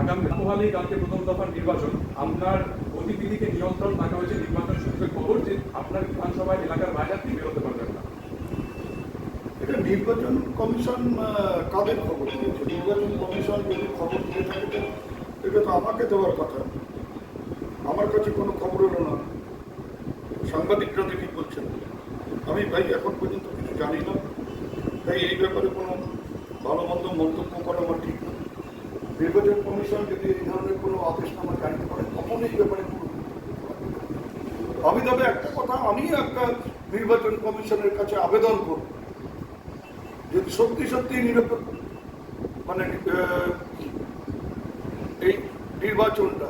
আগামী পোহালেই কালকে প্রথম দফার নির্বাচন। আপনার গতিবিধিকে নিয়ন্ত্রণ থাকা হয়েছে নির্বাচন সূত্রের খবর যে আপনার বিধানসভায় এলাকার বাইরে আপনি বেরোতে পারবেন না। এটা নির্বাচন কমিশন কাদের খবর দিয়েছে? নির্বাচন কমিশন যদি খবর দিয়ে থাকে এটা তো আমাকে দেওয়ার কথা। আমার কাছে কোনো খবর এলো না। সাংবাদিকরা দেখি বলছেন। আমি ভাই, এখন পর্যন্ত কিছু জানি না। তাই এই ব্যাপারে কোনো ভালো মন্দ মন্তব্য করা আমার ঠিক না। নির্বাচন কমিশন যদি এই ধরনের কোনো আদেশনামা জারি করে, তখন এই ব্যাপারে আমি তবে একটা কথা আমি একটা নির্বাচন কমিশনের কাছে আবেদন করব। যদি সত্যি সত্যি নিরপেক্ষ মানে এই নির্বাচনটা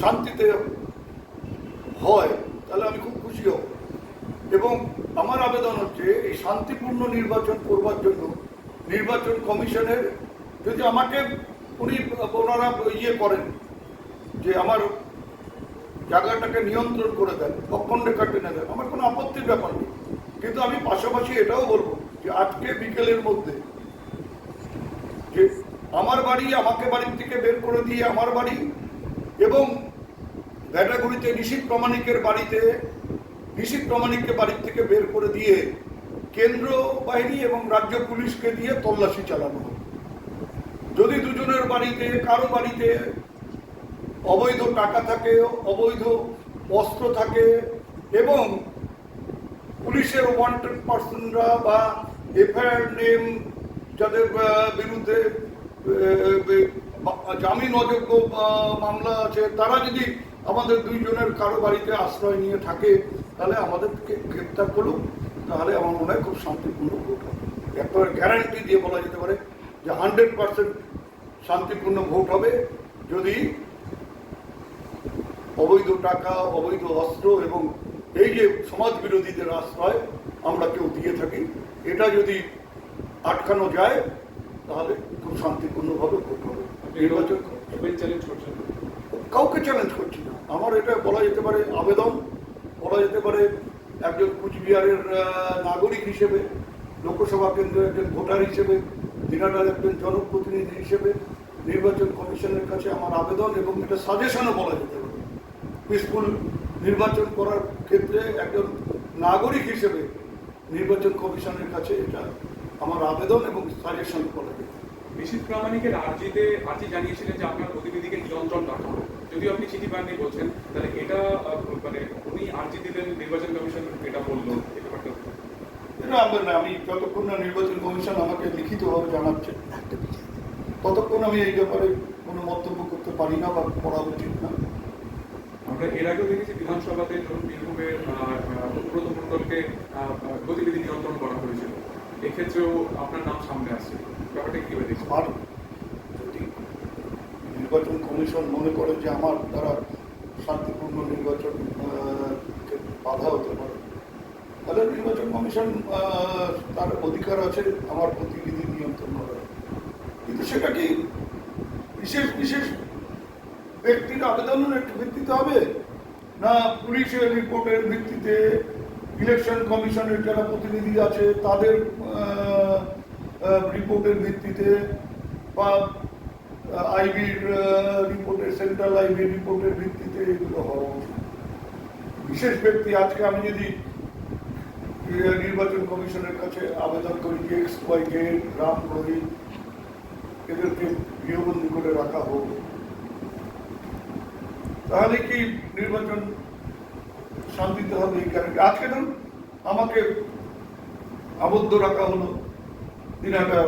শান্তিতে হয়, তাহলে আমি খুব খুশি হব। এবং আমার আবেদন হচ্ছে, এই শান্তিপূর্ণ নির্বাচন করবার জন্য নির্বাচন কমিশনের, যদি আমাকে উনি ওনারা ইয়ে করেন যে আমার জায়গাটাকে নিয়ন্ত্রণ করে দেন রেখা টেনে দেন আমার কোনো আপত্তির ব্যাপার নেই। কিন্তু আমি পাশাপাশি এটাও বলব যে আজকে বিকেলের মধ্যে যে আমার বাড়ি আমাকে বাড়ির থেকে বের করে দিয়ে আমার বাড়ি এবং ভ্যাটাগুড়িতে নিশীত প্রমাণিকের বাড়িতে, নিশীত প্রমাণিককে বাড়ির থেকে বের করে দিয়ে কেন্দ্র বাহিনী এবং রাজ্য পুলিশকে দিয়ে তল্লাশি চালানো হবে যদি দুজনের বাড়িতে, কারও বাড়িতে অবৈধ টাকা থাকে, অবৈধ অস্ত্র থাকে এবং পুলিশের ওয়ান্টেড পার্সনরা বা এফআইআর নেম যাদের বিরুদ্ধে জামিন অযোগ্য মামলা আছে, তারা যদি আমাদের দুইজনের কারও বাড়িতে আশ্রয় নিয়ে থাকে, তাহলে আমাদেরকে গ্রেপ্তার করুক, তাহলে আমার মনে হয় খুব শান্তিপূর্ণ হবে। একেবারে গ্যারান্টি দিয়ে বলা যেতে পারে। যে হান্ড্রেড পার্সেন্ট শান্তিপূর্ণ ভোট হবে যদি অবৈধ টাকা অবৈধ অস্ত্র এবং এই যে সমাজ বিরোধীদের আশ্রয় আমরা কেউ দিয়ে থাকি এটা যদি আটকানো যায় তাহলে খুব শান্তিপূর্ণভাবে ভোট হবে। নির্বাচন কাউকে চ্যালেঞ্জ করছি না। আমার এটা বলা যেতে পারে আবেদন বলা যেতে পারে একজন কুচবিহারের নাগরিক হিসেবে লোকসভা কেন্দ্রের একজন ভোটার হিসেবে দিনাটার একজন জনপ্রতিনিধি হিসেবে নির্বাচন কমিশনের কাছে আমার আবেদন এবং এটা সাজেশনও বলা যেতে পারে। পিসফুল নির্বাচন করার ক্ষেত্রে একজন নাগরিক হিসেবে নির্বাচন কমিশনের কাছে এটা আমার আবেদন এবং সাজেশন বলা যেতে নিশীত প্রামাণিকের আর্জিতে, আর্জি জানিয়েছিলেন যে আপনার গতিবিধিকে নিয়ন্ত্রণ রাখা যদিও আপনি চিঠি পাননি বলছেন, তাহলে এটা মানে উনি আর্জি দিলেন নির্বাচন কমিশন, এটা বলল। আমার না আমি যতক্ষণ না নির্বাচন কমিশন আমাকে লিখিতভাবে জানাচ্ছে ততক্ষণ আমি এই ব্যাপারে কোনো মন্তব্য করতে পারি না বা করা উচিত না। আমরা এর আগেও দেখেছি বিধানসভাতে বীরভূমের অনুব্রত গতিবিধি নিয়ন্ত্রণ করা হয়েছিল। এক্ষেত্রেও আপনার নাম সামনে আসছে। ব্যাপারটা কীভাবে আর যদি নির্বাচন কমিশন মনে করে যে আমার দ্বারা শান্তিপূর্ণ নির্বাচন বাধা হতে পারে তাহলে নির্বাচন কমিশন তার অধিকার আছে, আমার প্রতিনিধি নিয়ন্ত্রণ করার কিন্তু সেটা কি বিশেষ বিশেষ ব্যক্তির আবেদনের ভিত্তিতে হবে? না পুলিশের রিপোর্টের ভিত্তিতে ইলেকশন কমিশনের যারা প্রতিনিধি আছে, তাদের রিপোর্টের ভিত্তিতে বা আইবির রিপোর্টের, সেন্ট্রাল আইবির রিপোর্টের ভিত্তিতে এগুলো হওয়া উচিত। বিশেষ ব্যক্তি, আজকে আমি যদি নির্বাচন কমিশনের কাছে আবেদন করি যে X Y Z Ram Rohit এদেরকে গৃহবন্দী করে রাখা হোক। তাহলে কি নির্বাচন শান্তিতে হবে এই গ্যারান্টি আজকে ধরুন আমাকে আবদ্ধ রাখা হলো দিনাটা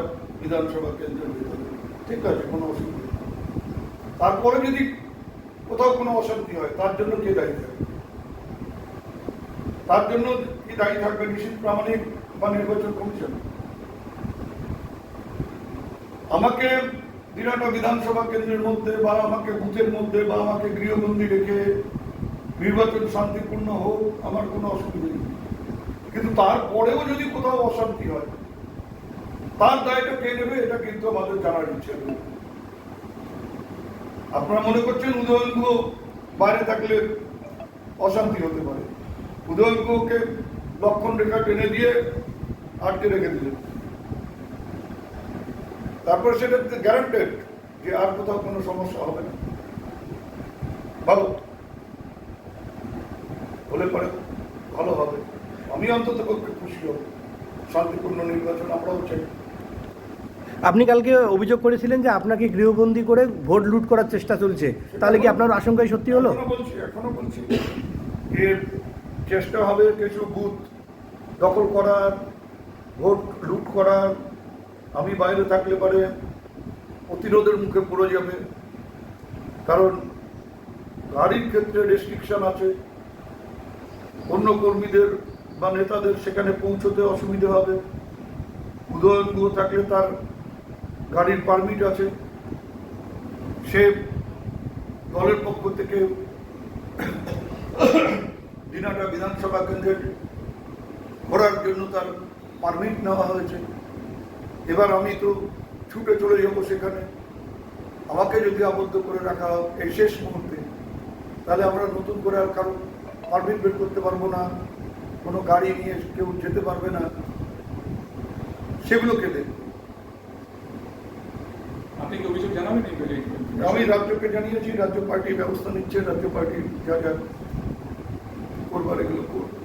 বিধানসভা কেন্দ্রের ভিতরে। ঠিক আছে, কোনো অসুবিধা। তারপরে যদি কোথাও কোনো অশান্তি হয়, তার জন্য কে দায়ী থাকবে তার জন্য কি দায়ী থাকবে নিশ্চিত প্রামাণিক বা নির্বাচন কমিশন? আমাকে দিনাটা বিধানসভা কেন্দ্রের মধ্যে বা আমাকে বুথের মধ্যে বা আমাকে গৃহবন্দী রেখে নির্বাচন শান্তিপূর্ণ হোক আমার কোনো অসুবিধা নেই। কিন্তু তারপরেও যদি কোথাও অশান্তি হয়, তার দায়টা কে নেবে এটা কিন্তু আমাদের জানার ইচ্ছে নেই। আপনারা মনে করছেন উদয়নগুলো বাইরে থাকলে অশান্তি হতে পারে? উদয়নগুলোকে লক্ষণ রেখা টেনে দিয়ে আটকে রেখে দিলেন তারপরে সেটা গ্যারান্টেড যে আর কোথাও কোনো সমস্যা হবে না। ভালো। হলে পরে ভালো হবে। আমি অন্তত পক্ষে খুশি হব। শান্তিপূর্ণ নির্বাচন আমরাও চাই। আপনি কালকে অভিযোগ করেছিলেন যে আপনাকে গৃহবন্দী করে ভোট লুট করার চেষ্টা চলছে। তাহলে কি আপনার আশঙ্কাই সত্যি হলো? এখনও বলছি এখনও বলছি। এর চেষ্টা হবে কিছু বুথ দখল করার ভোট লুট করার আমি বাইরে থাকলে পারে প্রতিরোধের মুখে পড়ে যাবে। কারণ গাড়ির ক্ষেত্রে রেস্ট্রিকশন আছে। অন্য কর্মীদের বা নেতাদের সেখানে পৌঁছতে অসুবিধে হবে। উদয়ন গুহ থাকলে তার গাড়ির পারমিট আছে। সে দলের পক্ষ থেকে দিনাটা বিধানসভা কেন্দ্রের ঘোরার জন্য তার পারমিট নেওয়া হয়েছে। এবার আমি তো ছুটে চলে যাব সেখানে। আমাকে যদি আবদ্ধ করে রাখা হয় এই শেষ মুহূর্তে তাহলে আমরা নতুন করে আর কারও পারমিট বের করতে পারব না। কোনো গাড়ি নিয়ে কেউ যেতে পারবে না। সেগুলোকে দেখব আপনি কি অভিযোগ জানাবেন এই এই- আমি রাজ্যকে জানিয়েছি রাজ্য পার্টি ব্যবস্থা নিচ্ছে রাজ্য পার্টি যা যা করবার এগুলো করবে।